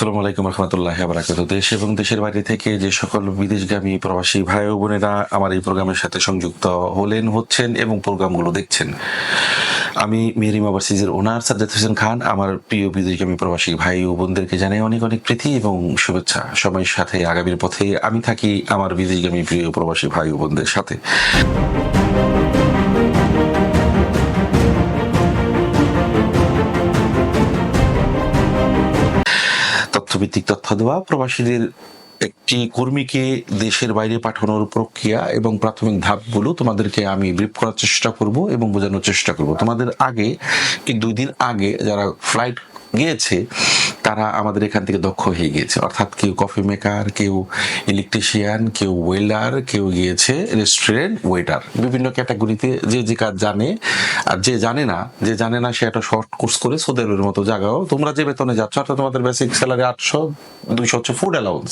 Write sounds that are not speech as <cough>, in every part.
আসসালামু আলাইকুম রহমতুল্লাহ বারাকাত দেশ এবং দেশের বাইরে থেকে যে সকল বিদেশগামী প্রবাসী ভাই ও বোনেরা আমার এই প্রোগ্রামের সাথে সংযুক্ত হলেন, হচ্ছেন এবং প্রোগ্রামগুলো দেখছেন। আমি মেরিম ওভারসিজের ওনার সাজ্জাদ হোসেন খান, আমার প্রিয় বিদেশগামী প্রবাসী ভাই ও বোনদেরকে জানাই অনেক অনেক প্রীতি এবং শুভেচ্ছা। সময়ের সাথে আগামীর পথে আমি থাকি আমার বিদেশগামী প্রিয় প্রবাসী ভাই ও বোনদের সাথে। তথ্যভিত্তিক তথ্য দেওয়া, প্রবাসীদের একটি কর্মীকে দেশের বাইরে পাঠানোর প্রক্রিয়া এবং প্রাথমিক ধাপগুলো তোমাদেরকে আমি ব্রিফ করার চেষ্টা করব এবং বোঝানোর চেষ্টা করব। তোমাদের আগে, কি দুই দিন আগে যারা ফ্লাইট গিয়েছে, তারা আমাদের এখান থেকে দক্ষ হয়ে গিয়েছে। অর্থাৎ কেউ কফি মেকার কেউ ইলেকট্রিশিয়ান কেউ ওয়েলার কেউ গিয়েছে রেস্টুরেন্ট ওয়েটার বিভিন্ন ক্যাটাগরিতে যে যে কাজ জানে আর যে জানে না, যে জানে না সে একটা শর্ট কোর্স করে সোদেলের মতো জায়গাও। তোমরা যে বেতনে যাচ্ছ, অর্থাৎ তোমাদের বেসিক স্যালারি আটশো, দুইশো হচ্ছে ফুড অ্যালাউন্স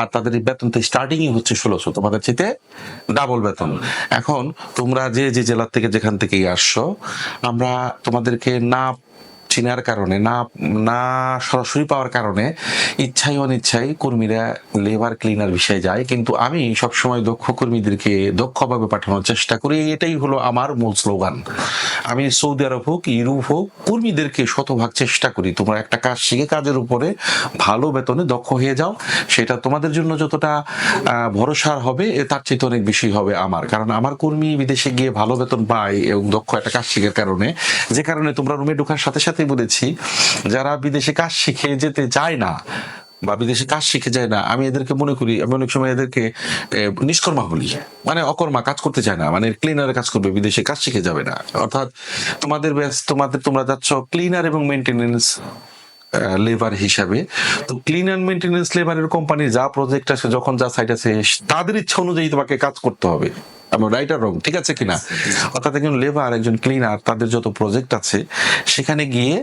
আর তাদের বেতন তো স্টার্টিংই হচ্ছে ষোলোশো, তোমাদের চেতে ডাবল বেতন। এখন তোমরা যে যে জেলার থেকে যেখান থেকেই আসছো, আমরা তোমাদেরকে না চিনার কারণে, না না সরাসরি পাওয়ার কারণে ইচ্ছাই অনিচ্ছাই কর্মীরা লেবার ক্লিনার বিষয়ে যায়। কিন্তু আমি সবসময় দক্ষ কর্মীদেরকে দক্ষভাবে পাঠানোর চেষ্টা করি। এটাই হলো আমার মূল স্লোগান। আমি সৌদি আরব হোক, ইউরোপ হোক, কর্মীদেরকে শতভাগ চেষ্টা করি। তোমরা একটা কাজ শিখে কাজের উপরে ভালো বেতনে দক্ষ হয়ে যাও। সেটা তোমাদের জন্য যতটা ভরসার হবে তার চেয়ে অনেক বেশি হবে আমার। কারণ আমার কর্মী বিদেশে গিয়ে ভালো বেতন পায় এবং দক্ষ একটা কাজ শিখার কারণে। যে কারণে তোমরা রুমে ঢোকার সাথে সাথে বলেছি, যারা বিদেশে কাজ শিখে যেতে চায় না বা বিদেশে কাজ শিখে যায় না, আমি এদেরকে মনে করি, আমি অনেক সময় এদেরকে নিষ্কর্মা বলি। মানে অকর্মা, কাজ করতে চায় না। মানে ক্লিনারে কাজ করবে, বিদেশে কাজ শিখে যাবে না। অর্থাৎ তোমাদের ব্যাস, তোমাদের, তোমরা যাচ্ছ ক্লিনার এবং মেনটেনেন্স লেবার হিসাবে। তো ক্লিন অ্যান্ড মেনটেনেন্স লেবারের কোম্পানির যা প্রজেক্ট আছে যখন যা সাইট আছে তাদের ইচ্ছা অনুযায়ী তোমাকে কাজ করতে হবে। আমি রাইটার রং ঠিক আছে কিনা? অর্থাৎ একজন লেবার একজন ক্লিনার তাদের যত প্রজেক্ট আছে সেখানে গিয়ে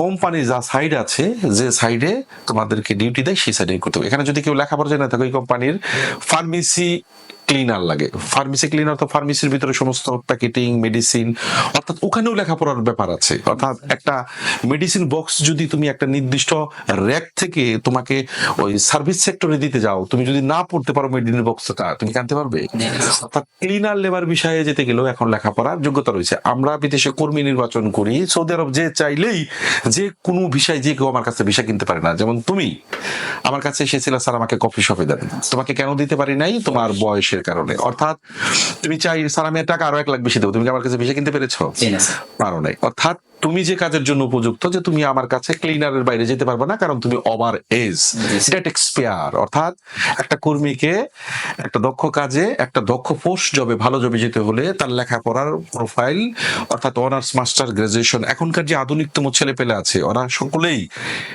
কোম্পানি যা সাইড আছে যে সাইডে তোমাদেরকে ডিউটি দেয় সেই সাইডে করতে হবে। এখানে যদি কেউ লেখাপড়া জানা না থাকে ওই কোম্পানির ফার্মেসি ক্লিনার লাগে। ফার্মেসি ক্লিনার তো ফার্মেসির ভিতরে সমস্ত প্যাকেটিং মেডিসিন অর্থাৎ ওখানেও লেখাপড়ার ব্যাপার আছে। অর্থাৎ একটা মেডিসিন বক্স যদি তুমি একটা নির্দিষ্ট র্যাক থেকে তোমাকে ওই সার্ভিস সেক্টরে দিতে যাও তুমি যদি না পড়তে পারো মেডিসিন বক্সটা তুমি কি আনতে পারবে? অর্থাৎ ক্লিনার লেবার বিষয়ে যেতে গেলেও এখন লেখাপড়ার যোগ্যতা রয়েছে। আমরা বিদেশে কর্মী নির্বাচন করি সৌদি আরব যে চাইলেই যে কোনো ভিসায় যে কেউ আমার কাছে ভিসা কিনতে পারে না। যেমন তুমি আমার কাছে এসেছিল স্যার আমাকে কফি শপে দেন। তোমাকে কেন দিতে পারি নাই? তোমার বয়সের কারণে? অর্থাৎ তুমি চাই সালামের টাকা আরও এক লাখ বেশি দেবো। তুমি কি আমার কাছে বেশি কিনতে পেরেছ? কারণে পারো নাই। অর্থাৎ তুমি যে কাজের জন্য উপযুক্ত যে তুমি আমার কাছে ক্লিনারের বাইরে যেতে পারবে না কারণ তুমি ওভার এজ এটা এক্সপায়ার অর্থাৎ একটা কর্মীকে একটা দক্ষ কাজে একটা দক্ষ পোস্ট জবে ভালো জবে যেতে হলে তার লেখাপড়ার প্রোফাইল অর্থাৎ অনার্স মাস্টার গ্রাজুয়েশন এখনকার যে আধুনিকতম ছেলে পেলে আছে ওরা সকলেই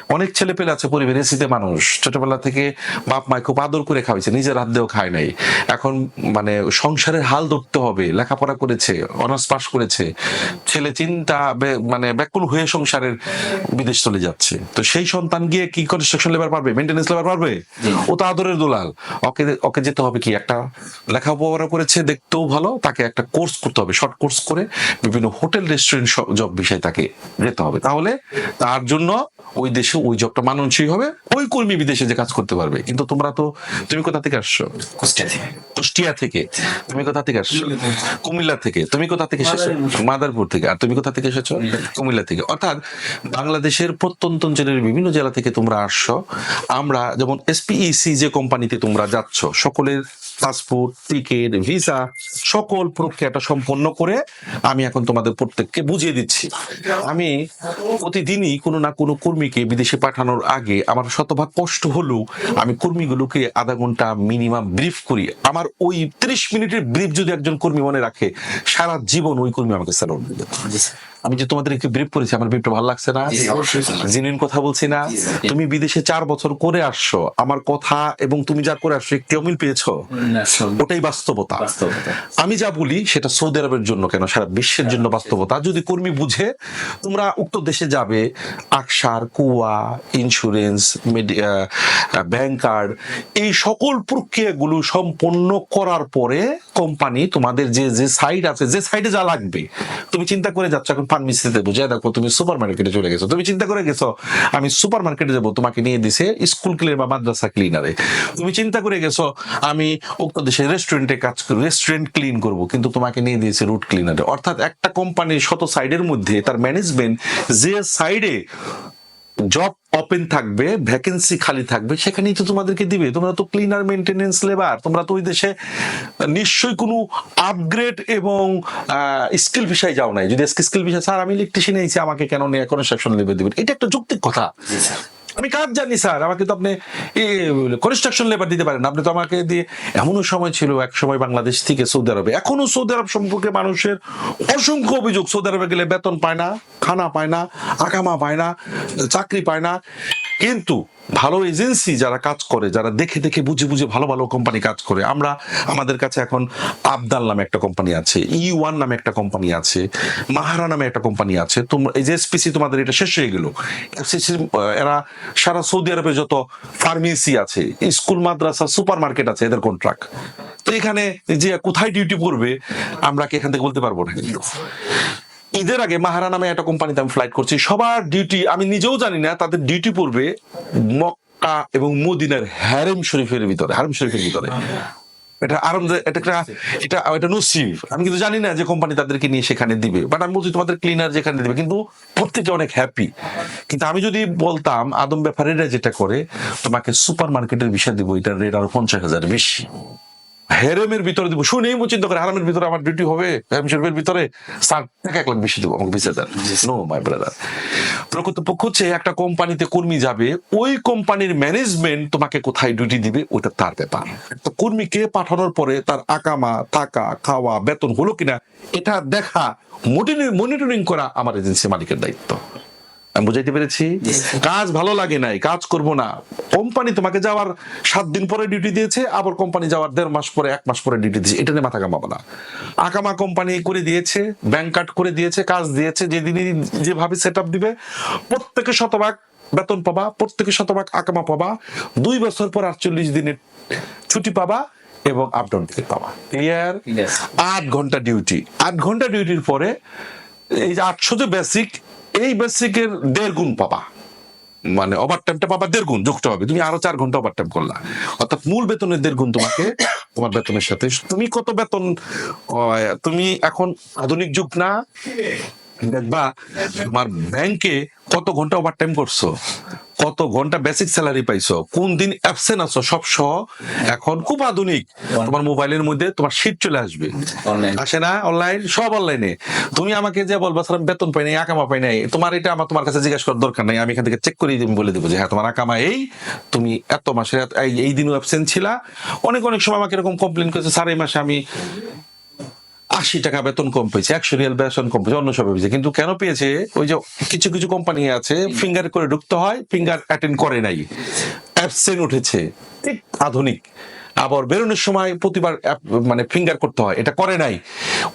অনেক ছেলে পেলে আছে পরিবারের শীতে মানুষ। ছোটবেলা থেকে বাপ মায় খুব আদর করে খাওয়াইছে নিজের হাত দিয়েও খায় নাই। এখন মানে সংসারের হাল ধরতে হবে লেখাপড়া করেছে অনার্স পাস করেছে। ছেলে চিন্তা মানে ব্যাকুল হয়ে সংসারের বিদেশ চলে যাচ্ছে। তো সেই সন্তান গিয়ে কি কনস্ট্রাকশন লেবার পারবে? মেনটেন্স লেবার পারবে? ও তো আদরের দোলাল। ওকে ওকে যেতে হবে কি? একটা লেখাপড়া করেছে দেখতেও ভালো তাকে একটা কোর্স করতে হবে। শর্ট কোর্স করে বিভিন্ন হোটেল রেস্টুরেন্ট জব বিষয়ে তাকে যেতে হবে। তাহলে তার জন্য ওই দেশে ওই জবটা মানানসই হবে। ওই কর্মী বিদেশে যে কাজ করতে পারবে। কিন্তু তোমরা তো তুমি কোথা থেকে আসছো? কুষ্টিয়া থেকে। কুষ্টিয়া থেকে। তুমি কোথা থেকে আসছো? কুমিল্লা থেকে। তুমি কোথা থেকে এসেছ? মাদারপুর। থেকে। আর তুমি কোথা থেকে এসেছ? কুমিল্লা থেকে। অর্থাৎ বাংলাদেশের প্রত্যন্ত অঞ্চলের বিভিন্ন জেলা থেকে তোমরা আসছো। আমরা যেমন এসপিইসি যে কোম্পানিতে তোমরা যাচ্ছ, সকলের পাসপোর্ট টিকিট ভিসা সকল প্রক্রিয়াটা সম্পন্ন করে আমি এখন তোমাদের প্রত্যেককে বুঝিয়ে দিচ্ছি। আমি প্রতিদিনই কোনো না কোনো কর্মীকে বিদেশে পাঠানোর আগে আমার শতভাগ কষ্ট হলেও আমি কর্মীগুলোকে আধা ঘণ্টা মিনিমাম ব্রিফ করি। আমার ওই ত্রিশ মিনিটের ব্রিফ যদি একজন কর্মী মনে রাখে সারা জীবন ওই কর্মী আমাকে স্যার। আমি যে তোমাদের একটু ব্রিফ করেছি আমার ব্রিফটা ভালো লাগছে না? জি, অবশ্যই কথা বলছি না? তুমি বিদেশে চার বছর করে আসছো। আমার কথা এবং তুমি যা করে আসছো একটি অমিল পেয়েছ? ওটাই বাস্তবতা। আমি যা বলি সেটা সৌদি আরবের জন্য কেন? সারা বিশ্বের জন্য বাস্তবতা। যদি কর্মী বুঝে তোমরা উক্ত দেশে যাবে আকসার কুয়া ইন্স্যুরেন্স ব্যাংক কার্ড এই সকল প্রক্রিয়াগুলো সম্পন্ন করার পরে কোম্পানি তোমাদের যে যে সাইড আছে যে সাইডে যা লাগবে তুমি চিন্তা করে যাচ্ছ এখন ফার্মেসিতে বুঝে দেখো তুমি সুপার মার্কেটে চলে গেছো। তুমি চিন্তা করে গেছো আমি সুপার মার্কেটে যাব তোমাকে নিয়ে দিছে স্কুল ক্লিনার বা মাদ্রাসা ক্লিনারে তুমি চিন্তা করে গেছো আমি দেশে রেস্টুরেন্টে কাজ করব রেস্টুরেন্ট ক্লিন করব, কিন্তু তোমাকে নিয়ে দিয়েছে রুট ক্লিনারে অর্থাৎ একটা কোম্পানির শত সাইডের মধ্যে তার ম্যানেজমেন্ট যে সাইডে জব ওপেন থাকবে ভ্যাকেন্সি খালি থাকবে, সেখানেই তো তোমাদেরকে দিবে। তোমরা তো ক্লিনার মেনটেনেন্স লেবার তোমরা তো ওই দেশে নিশ্চয়ই কোনো আপগ্রেড এবং স্কিল বিষয় যাও নাই। যদি স্কিল বিষয়, স্যার, আমি ইলেকট্রিশিয়ান এইছি আমাকে কেন নিয়ে কনস্ট্রাকশন লেবার দিবেন? এটা একটা যৌক্তিক কথা। আমি কাজ জানি, স্যার। আমাকে তো আপনি কনস্ট্রাকশন লেবার দিতে পারেন। আপনি তো আমাকে দিয়ে এমনও সময় ছিল, এক সময় বাংলাদেশ থেকে সৌদি আরবে। এখনও সৌদি আরব সম্পর্কে মানুষের অসংখ্য অভিযোগ। সৌদি আরবে গেলে বেতন পায় না, খানা পায় না, আকামা পায় না, চাকরি পায় না। কিন্তু ভালো এজেন্সি যারা কাজ করে, যারা দেখে দেখে বুঝে বুঝে ভালো ভালো কোম্পানি কাজ করে, আমরা আমাদের কাছে এখন আবদাল নামে একটা কোম্পানি আছে ই ওয়ান নামে একটা কোম্পানি আছে, মাহারা নামে একটা কোম্পানি আছে। তোমরা এই যে এসপিসি তোমাদের এটা শেষ হয়ে গেল। এরা সারা সৌদি আরবে যত ফার্মেসি আছে, স্কুল, মাদ্রাসা সুপার মার্কেট আছে, এদের কন্ট্রাক্ট তো এখানে যে কোথায় ডিউটি পড়বে, আমরা কি এখান থেকে বলতে পারব না ঈদের আগে মাহারা নামে একটা কোম্পানিতে আমি ফ্লাইট করছি। সবার ডিউটি আমি নিজেও জানি না, তাদের ডিউটি পড়বে মক্কা এবং মদিনার হ্যারেম শরীফের ভিতরে, হারেম শরীফের ভিতরে। এটা আরাম এটা এটা এটা নসিব। আমি কিন্তু জানি না যে কোম্পানি তাদেরকে নিয়ে সেখানে দিবে। বাট আমি বলছি তোমাদের ক্লিনার যেখানে দিবে। কিন্তু প্রত্যেকে অনেক হ্যাপি কিন্তু আমি যদি বলতাম, আদম ব্যাপারীরা যেটা করে, তোমাকে সুপার মার্কেটের বিষয় দিব এটার রেট আরও পঞ্চাশ হাজার বেশি। হেরেমের ভিতরে দিব। শুনেই মু চিন্তা করে হারামের ভিতরে আমার ডিউটি হবে হেরেম শরীফের ভিতরে। ষাট টাকা এক লাখ বেশি দেবো আমাকে বিশ হাজার নো মাই ব্রাদার প্রকৃতপক্ষ হচ্ছে একটা কোম্পানিতে কর্মী যাবে ওই কোম্পানির ম্যানেজমেন্ট তোমাকে কোথায় ডিউটি দিবে ওটা তার ব্যাপার। তো কর্মীকে পাঠানোর পরে তার আকামা থাকা খাওয়া বেতন হলো কিনা এটা দেখা মনিটরিং করা আমার এজেন্সি মালিকের দায়িত্ব। আমি বুঝাইতে পেরেছি? কাজ ভালো লাগে নাই কাজ করব না। কোম্পানি তোমাকে যাওয়ার সাত দিন পরে ডিউটি দিয়েছে আবার কোম্পানি যাওয়ার দেড় মাস পরে এক মাস পরে ডিউটি দিয়েছে। এটা নিয়ে মাথা কামাবো না। আকামা কোম্পানি করে দিয়েছে ব্যাংক কার্ড করে দিয়েছে কাজ দিয়েছে যেদিনই যেভাবে সেট দিবে প্রত্যেকে শতভাগ বেতন পাবা প্রত্যেকে শতভাগ আকামা পাবা দুই বছর পর আটচল্লিশ দিনের ছুটি পাবা এবং আপ ডাউন টিকিট পাবা। ক্লিয়ার আট ঘণ্টা ডিউটি আট ঘণ্টা ডিউটির পরে এই যে আটশো যে বেসিক এই বেসিকের দেড় গুণ পাবা। মানে ওভার টাইমটা পাবা দেড় গুণ, যুক্ত হবে। তুমি আরও চার ঘণ্টা ওভার টাইম করলা। অর্থাৎ মূল বেতনের দেড় গুণ তোমাকে <coughs> তোমার বেতনের সাথে। তুমি কত বেতন তুমি এখন আধুনিক যুগ না? দেখবা, তোমার ব্যাংকে কত ঘণ্টা ওভার টাইম করছ? কত ঘণ্টা বেসিক স্যালারি পাইছো? কোন দিন অ্যাবসেন্ট আছো? সব সহ এখন খুব আধুনিক। তোমার মোবাইলের মধ্যে তোমার শীট চলে আসবে। আসে না অনলাইন সব অনলাইনে তুমি আমাকে যে বলবা স্যার বেতন পাই নাই আকামা পাই নাই। তোমার এটা আমার তোমার কাছে জিজ্ঞাসা করার দরকার নাই। আমি এখান থেকে চেক করে আমি বলে দেবো যে হ্যাঁ তোমার আকামা এই তুমি এত মাসে এই- এই দিনও অ্যাবসেন্ট ছিলা। অনেক অনেক সময় আমাকে এরকম কমপ্লেন করেছে স্যার এই মাসে আমি আশি টাকা বেতন কম পেয়েছে একশো রিয়াল বেতন কম পেয়েছে অন্য সব পেয়েছে। কিন্তু কেন পেয়েছে? ওই যে কিছু কিছু কোম্পানি আছে ফিঙ্গার করে ঢুকতে হয় ফিঙ্গার অ্যাটেন্ড করে নাই। অ্যাবসেন্ট উঠেছে। ঠিক আধুনিক। আবার বেরোনোর সময় প্রতিবার মানে ফিঙ্গার করতে হয় এটা করে নাই।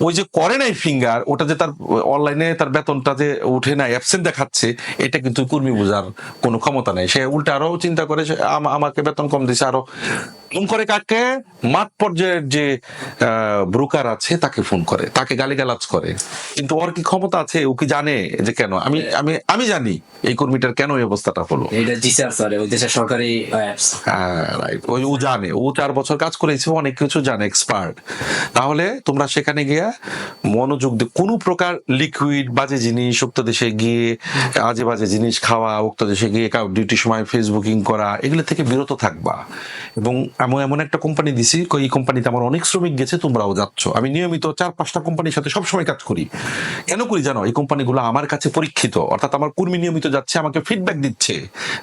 ওই যে করে নাই ফিঙ্গার ওটা যে তার অনলাইনে তার বেতনটা যে উঠে নাই অ্যাবসেন্ট দেখাচ্ছে এটা কিন্তু কর্মী বোঝার কোনো ক্ষমতা নেই। সে উল্টা আরও চিন্তা করে আমাকে বেতন কম দিছে আরও ফোন করে কাকে? মাঠ পর্যায়ের যে ব্রোকার আছে তাকে ফোন করে। তাকে গালিগালাজ করে। কিন্তু ওর কি ক্ষমতা আছে? ও কি জানে যে কেন? আমি আমি আমি জানি এই কর্মীটার কেন এই অবস্থাটা হলো। এটা জি স্যার স্যার ওই দেশের সরকারি অ্যাপস। হ্যাঁ. ওই ও জানে। ও চার বছর কাজ করেছে অনেক কিছু জানে এক্সপার্ট তাহলে তোমরা সেখানে গিয়ে মনোযোগ দিয়ে কোনো প্রকার লিকুইড বাজে জিনিস উক্ত দেশে গিয়ে আজে বাজে জিনিস খাওয়া উক্ত দেশে গিয়ে ডিউটির সময় ফেসবুকিং করা এগুলো থেকে বিরত থাকবা। এবং এমন এমন একটা কোম্পানি দিছি কই এই কোম্পানিতে আমার অনেক শ্রমিক গেছে তোমরাও যাচ্ছ। আমি নিয়মিত চার পাঁচটা কোম্পানির সাথে সবসময় কাজ করি। কেন করি জানো? এই কোম্পানিগুলো আমার কাছে পরীক্ষিত। অর্থাৎ আমার কর্মী নিয়মিত যাচ্ছে আমাকে ফিডব্যাক দিচ্ছে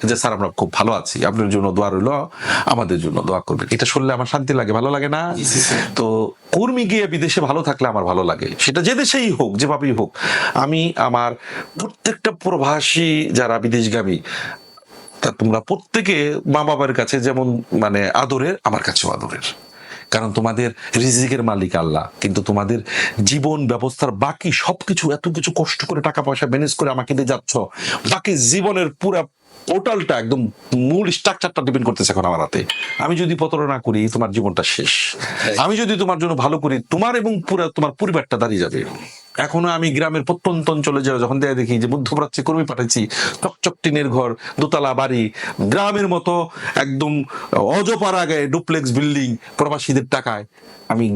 যে স্যার আমরা খুব ভালো আছি। আপনার জন্য দোয়া রইল আমাদের জন্য দোয়া করবেন। এটা শুনলে আমার শান্তি লাগে ভালো লাগে না? তো কর্মী গিয়ে বিদেশে ভালো থাকলে আমার ভালো লাগে। সেটা যে দেশেই হোক যেভাবেই হোক আমি আমার প্রত্যেকটা প্রবাসী যারা বিদেশগামী তা তোমরা প্রত্যেকে মা বাবার কাছে যেমন মানে আদরের আমার কাছেও আদরের। কারণ তোমাদের রিজিকের মালিক আল্লাহ কিন্তু তোমাদের জীবন ব্যবস্থার বাকি সবকিছু এত কিছু কষ্ট করে টাকা পয়সা ম্যানেজ করে আমাকে দিয়ে যাচ্ছ বাকি জীবনের পুরা পোর্টালটা একদম মূল স্ট্রাকচারটা ডিপেন্ড করতেছে এখন আমার হাতে। আমি যদি প্রতারণা করি তোমার জীবনটা শেষ। আমি যদি তোমার জন্য ভালো করি তোমার এবং পুরা তোমার পরিবারটা দাঁড়িয়ে যাবে। এখনও আমি গ্রামের প্রত্যন্ত অঞ্চলে যাই যখন দেয়া দেখি যে মধ্যপ্রাচ্যে কর্মী পাঠাচ্ছি, চকচক টিনের ঘর, দোতলা বাড়ি, গ্রামের মতো একদম অজপাড়া গায়ে ডুপ্লেক্স বিল্ডিং প্রবাসীদের টাকায়। আমি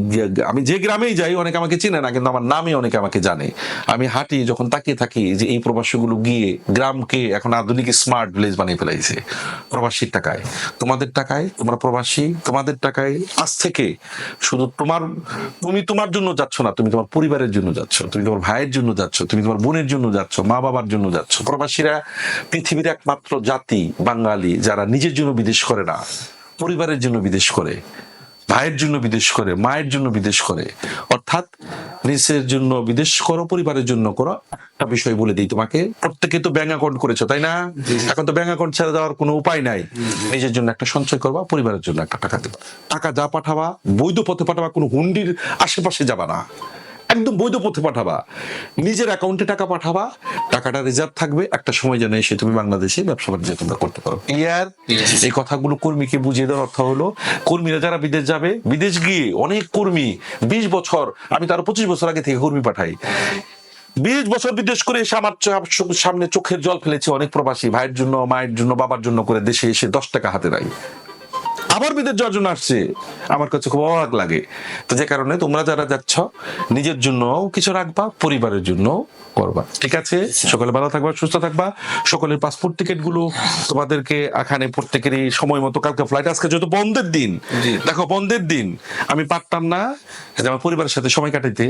আমি যে গ্রামেই যাই, অনেকে আমাকে চিনে না, কিন্তু আমার নামে অনেকে আমাকে জানে। আমি হাঁটি, যখন তাকিয়ে থাকি যে এই প্রবাসীগুলো গিয়ে গ্রামকে এখন আধুনিক স্মার্ট ভিলেজ বানিয়ে ফেলাইছে, প্রবাসীর টাকায়। তোমাদের টাকায়, তোমরা প্রবাসী, তোমাদের টাকায় আজ থেকে শুধু তোমার, তুমি তোমার জন্য যাচ্ছ না, তুমি তোমার পরিবারের জন্য যাচ্ছ। তুমি তোমার ভাইয়ের জন্য যাচ্ছ তুমি তোমার বোনের জন্য যাচ্ছ মা বাবার জন্য যাচ্ছ। প্রবাসীরা পৃথিবীর একমাত্র জাতি বাঙালি যারা নিজের জন্য বিদেশ করে না পরিবারের জন্য বিদেশ করে ভাইয়ের জন্য বিদেশ করে মায়ের জন্য বিদেশ করে। অর্থাৎ নিজের জন্য বিদেশ করো পরিবারের জন্য করো। একটা বিষয় বলে দিই তোমাকে প্রত্যেকে তো ব্যাংক অ্যাকাউন্ট করেছ তাই না? এখন তো ব্যাংক অ্যাকাউন্ট ছেড়ে দেওয়ার কোনো উপায় নাই। নিজের জন্য একটা সঞ্চয় করবা পরিবারের জন্য একটা টাকা দেবা। টাকা যা পাঠাবা বৈধ পথে পাঠাবা কোনো হুন্ডির আশেপাশে যাবা না। একদম বৈধ পথে পাঠাবা। নিজের অ্যাকাউন্টে টাকা পাঠাবা, টাকাটা রিজার্ভ থাকবে, একটা সময় যেন এসে তুমি বাংলাদেশে ব্যবসা বাণিজ্য তোমরা করতে পারো। ক্লিয়ার এই কথাগুলো কর্মীকে বুঝিয়ে দেওয়ার অর্থ হলো, কর্মীরা যারা বিদেশ যাবে, বিদেশ গিয়ে অনেক কর্মী, বিশ বছর, আমি তার পঁচিশ বছর আগে থেকে কর্মী পাঠাই। বিশ বছর বিদেশ করে এসে আমার সামনে চোখের জল ফেলেছে অনেক প্রবাসী, ভাইয়ের জন্য, মায়ের জন্য, বাবার জন্য করে দেশে এসে দশ টাকা হাতে নাই। আবার বিদেশ যাওয়ার জন্য আসছে। আমার কাছে খুব অবাক লাগে। তো যে কারণে তোমরা যারা যাচ্ছ নিজের জন্য কিছু রাখবা পরিবারের জন্য করবা। ঠিক আছে? সকলে ভালো থাকবা সুস্থ থাকবা। সকলের পাসপোর্ট টিকিটগুলো তোমাদেরকে এখানে প্রত্যেকেরই সময় মতো কালকে ফ্লাইট আজকে যেহেতু বন্ধের দিন। দেখো বন্ধের দিন। আমি পারতাম না যে আমার পরিবারের সাথে সময় কাটাইতে।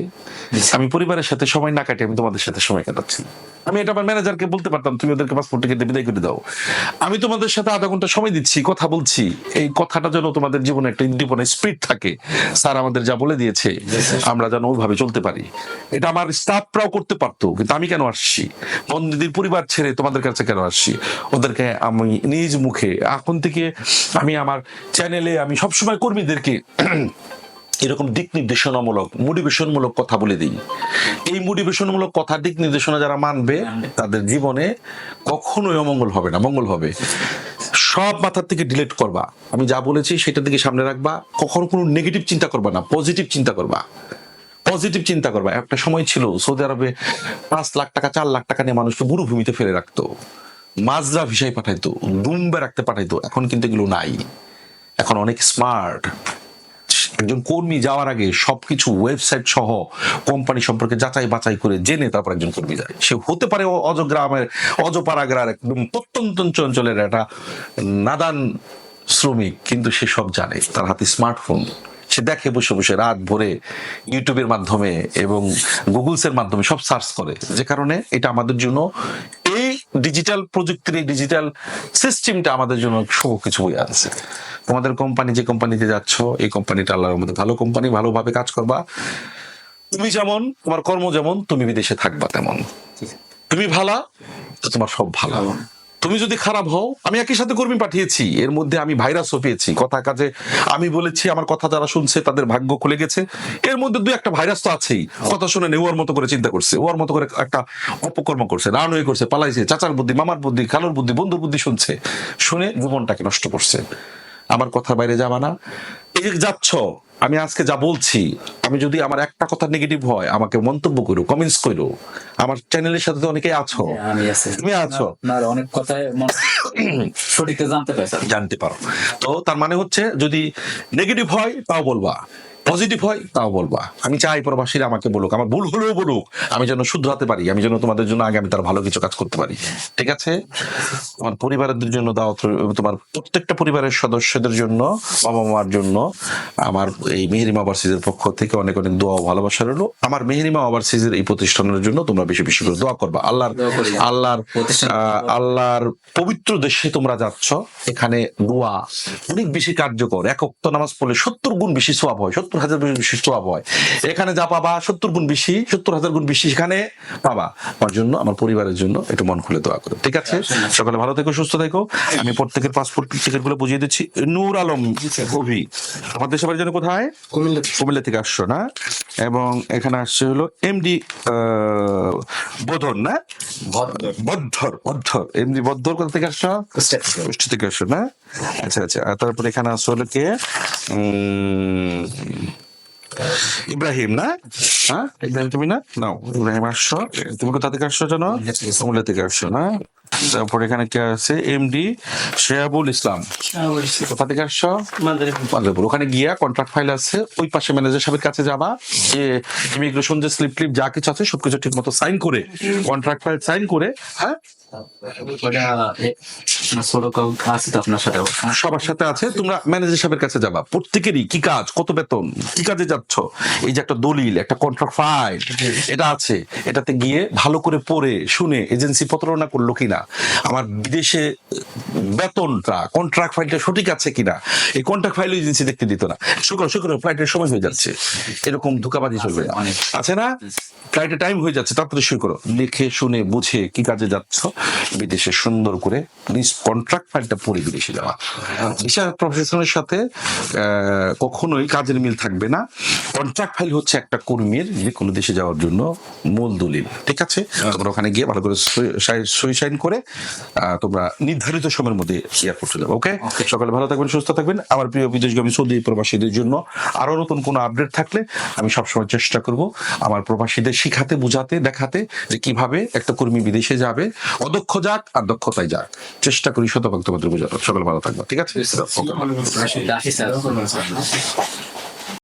আমি পরিবারের সাথে সময় না কাটিয়ে আমি তোমাদের সাথে সময় কাটাচ্ছি। আমি এটা আমার ম্যানেজারকে বলতে পারতাম তুমি ওদেরকে পাসপোর্ট টিকিট বিদায় করে দাও। আমি তোমাদের সাথে আধা ঘণ্টা সময় দিচ্ছি কথা বলছি। এই কথাটা যেন তোমাদের জীবনে একটা ইন্ডিপেন্ডেন্ট স্পিড থাকে। স্যার আমাদের যা বলে দিয়েছে আমরা যেন ওইভাবে চলতে পারি। এটা আমার স্টাফরাও করতে পারতো কিন্তু আমি কেন আসছি? বন্ধুদের পরিবার ছেড়ে তোমাদের কাছে কেন আসছি? ওদেরকে আমি নিজ মুখে এখন থেকে আমি আমার চ্যানেলে আমি সবসময় কর্মীদেরকে <clears throat> এরকম দিক নির্দেশনামূলক মোটিভেশনমূলক কথা বলে দিই। এই মোটিভেশনমূলক কথা দিক নির্দেশনা যারা মানবে তাদের জীবনে কখনোই অমঙ্গল হবে না মঙ্গল হবে। সব মাথার থেকে ডিলেট করবা। আমি যা বলেছি সেটা দিকে সামনে রাখবা। কখনো কোনো নেগেটিভ চিন্তা করবা না পজিটিভ চিন্তা করবা। পজিটিভ চিন্তা করবা। একটা সময় ছিল, সৌদি আরবে পাঁচ লাখ টাকা, চার লাখ টাকা নিয়ে মানুষকে মরুভূমিতে ফেলে রাখতো। মাজরা ভিসায় পাঠাইতো ডুম্বে রাখতে পাঠাইতো। এখন কিন্তু এগুলো নাই। এখন অনেক স্মার্ট একজন কর্মী যাওয়ার আগে সবকিছু ওয়েবসাইট সহ কোম্পানি সম্পর্কে যাচাই বাছাই করে জেনে তারপর একজন কর্মী যায়। সে হতে পারে অজগ্রামের অজপাড়াগ্রার একদম প্রত্যন্ত অঞ্চলের একটা নাদান শ্রমিক, কিন্তু সে সব জানে। তার হাতে স্মার্টফোন সে দেখে বসে বসে রাত ভরে ইউটিউবের মাধ্যমে এবং গুগলসের মাধ্যমে সব সার্চ করে। যে কারণে এটা আমাদের জন্য ডিজিটাল প্রযুক্তির ডিজিটাল সিস্টেমটা আমাদের জন্য সব কিছু বই আছে তোমাদের কোম্পানি যে কোম্পানিতে যাচ্ছ এই কোম্পানিটা আল্লাহর মধ্যে ভালো কোম্পানি ভালোভাবে কাজ করবা। তুমি যেমন তোমার কর্ম যেমন তুমি বিদেশে থাকবা তেমন। তুমি ভালা তো তোমার সব ভালো। তুমি যদি খারাপ হও, আমি একই সাথে কর্মী পাঠিয়েছি। এর মধ্যে আমি ভাইরাসও পেয়েছি। কথা কাজে, আমি বলেছি, আমার কথা যারা শুনছে, তাদের ভাগ্য খুলে গেছে। এর মধ্যে দুই একটা ভাইরাস তো আছেই। কথা শুনে নেই ওর মতো করে চিন্তা করছে, ওর মতো করে একটা অপকর্ম করছে রান হয়ে করছে, পালাইছে, চাচার বুদ্ধি, মামার বুদ্ধি, খালুর বুদ্ধি, বন্ধুর বুদ্ধি শুনছে। শুনে জীবনটাকে নষ্ট করছে। আমার কথার বাইরে যাবা না। এই যাচ্ছ আমি আজকে যা বলছি আমি যদি আমার একটা কথা নেগেটিভ হয় আমাকে মন্তব্য করো কমেন্টস করো আমার চ্যানেলের সাথে তো অনেকেই আছো। আমি আছি। তুমি আছো। না অনেক কথাই মনে- <coughs> সঠিকটা জানতে পারো জানতে পারো। তো তার মানে হচ্ছে যদি নেগেটিভ হয় তাও বলবা। পজিটিভ হয় তাও বলবা। আমি চাই প্রবাসীরা আমাকে বলুক আমার ভুল হলেও বলুক আমি যেন শুধরাতে পারি আমি যেন তোমাদের জন্য আগে আমি তার ভালো কিছু কাজ করতে পারি। ঠিক আছে? তোমার পরিবারের জন্য দাও তোমার প্রত্যেকটা পরিবারের সদস্যদের জন্য বাবা মার জন্য আমার এই মেহেরিমা ওভারসিজের পক্ষ থেকে অনেক অনেক দোয়া ও ভালোবাসা রইল। আমার মেহেরিমা ওভারসিজের এই প্রতিষ্ঠানের জন্য তোমরা বেশি বেশি করে দোয়া করবা। আল্লাহর আল্লাহর আল্লাহর পবিত্র দেশে তোমরা যাচ্ছ এখানে দোয়া অনেক বেশি কার্যকর। এক অক্ত নামাজ পড়লে সত্তর গুণ বেশি সোয়াব হয় সত্তর হাজার গুণ বেশি সোয়াব হয়। এখানে যা পাবা সত্তর গুণ বেশি সত্তর হাজার গুণ বেশি সেখানে পাবা। আমার জন্য আমার পরিবারের জন্য একটু মন খুলে দোয়া করো ঠিক আছে? সকালে ভালো থেকো সুস্থ থেকো। আমি প্রত্যেকের পাসপোর্ট টিকিটগুলো বুঝিয়ে দিচ্ছি। নূর আলম কবি আমার দেশের বাড়ির জন্য কোথায়? কুমিল্লা থেকে। আসছো না? এবং এখানে আসছে হলো এমডি বোধন না? বদ্ধর। বদ্ধর এমনি বদ্ধর কোথা থেকে আসছো? থেকে আসছো না? আচ্ছা আচ্ছা। তারপরে এখানে আসছো হলো কে? ইব্রাহিম না? হ্যাঁ? ইব্রাহিম তুমি না? নাও ইব্রাহিম আসছো তুমি কোথা থেকে আসছো জানো? কুমিল্লা থেকে আসছো না? তারপর এখানে কে আছে? এমডি শেয়াবুল ইসলাম। কোথা থেকে আসছো? মাদারীপুর। ওখানে গিয়া কন্ট্রাক্ট ফাইল আছে ওই পাশে ম্যানেজার সাহেবের কাছে যাবা যে ইমিগ্রেশন যে স্লিপ টিপ যা কিছু আছে সবকিছু ঠিক মতো সাইন করে কন্ট্রাক্ট ফাইল সাইন করে হ্যাঁ? সবার সাথে আছে তোমরা ম্যানেজার সাহেবের কাছে যাবা। প্রত্যেকেরই কি কাজ কত বেতন কি কাজে যাচ্ছ? এই যে একটা দলিল একটা কন্ট্রাক্ট ফাইল এটা আছে। এটাতে গিয়ে ভালো করে পড়ে শুনে এজেন্সি প্রতারণা করল কিনা আমার বিদেশে বেতনটা কন্ট্রাক্ট ফাইলটা সঠিক আছে কিনা এই কন্ট্রাক্ট ফাইল এজেন্সি দেখতে দিত না। শুক্র শুক্র ফ্লাইটের সময় হয়ে যাচ্ছে। এরকম ধোকাবাজি চলবে। আছে না? ফ্লাইটে টাইম হয়ে যাচ্ছে তাড়াতাড়ি শুরু করো লিখে শুনে বুঝে কি কাজে যাচ্ছ? বিদেশে সুন্দর করে কন্ট্রাক্ট ফাইলটা পড়ে বিদেশে যাওয়া। ভিসা প্রফেশনের সাথে কখনোই কাজের মিল থাকবে না। কন্ট্রাক্ট ফাইল হচ্ছে একটা কর্মীর যে কোনো দেশে যাওয়ার জন্য মূল দলিল ঠিক আছে? তোমরা ওখানে গিয়ে ভালো করে সই সাইন করে তোমরা নির্ধারিত সময়ের মধ্যে এয়ারপোর্টে যাব ওকে সকালে ভালো থাকবেন সুস্থ থাকবেন। আমার প্রিয় বিদেশগামী সৌদি প্রবাসীদের জন্য আরও নতুন কোনো আপডেট থাকলে আমি সবসময় চেষ্টা করব আমার প্রবাসীদের শিখাতে বুঝাতে দেখাতে যে কীভাবে একটা কর্মী বিদেশে যাবে অদক্ষ যাক আর দক্ষতায় যাক। চেষ্টা করি শতভাগ তোমাদের বোঝানো সকালে ভালো থাকব ঠিক আছে?